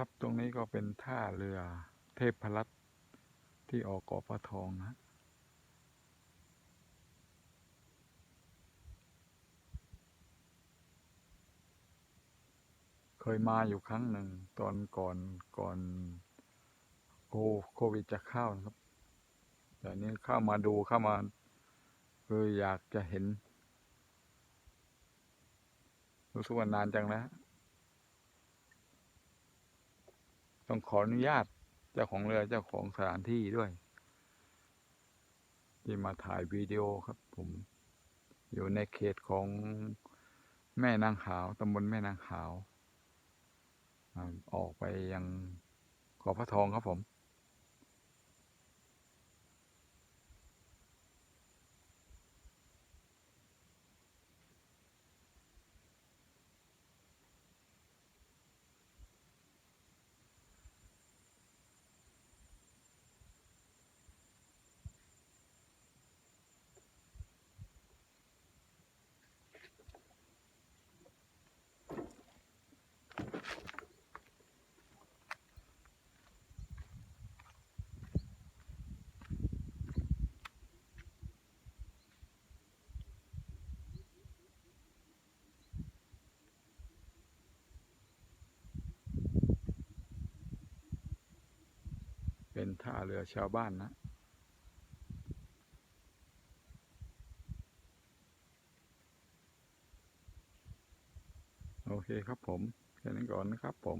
ครับตรงนี้ก็เป็นท่าเรือเทพรัตน์ที่ออกเกาะปลาทองนะเคยมาอยู่ครั้งหนึ่งตอนก่อนก่อนโคโควิดจะเข้านะครับ แต่นี้เข้ามาดูเข้ามาคืออยากจะเห็นรู้สึกว่านานจังแล้ว ต้องขออนุญาตเจ้าของเรือเจ้าของสถานที่ด้วย ที่มาถ่ายวิดีโอครับผมอยู่ในเขตของแม่นางขาวตำบลแม่นางขาว ออกไปยังเกาะพระทองครับผม เป็นท่าเรือชาวบ้านนะ โอเคครับผม แค่นี้ก่อนนะครับผม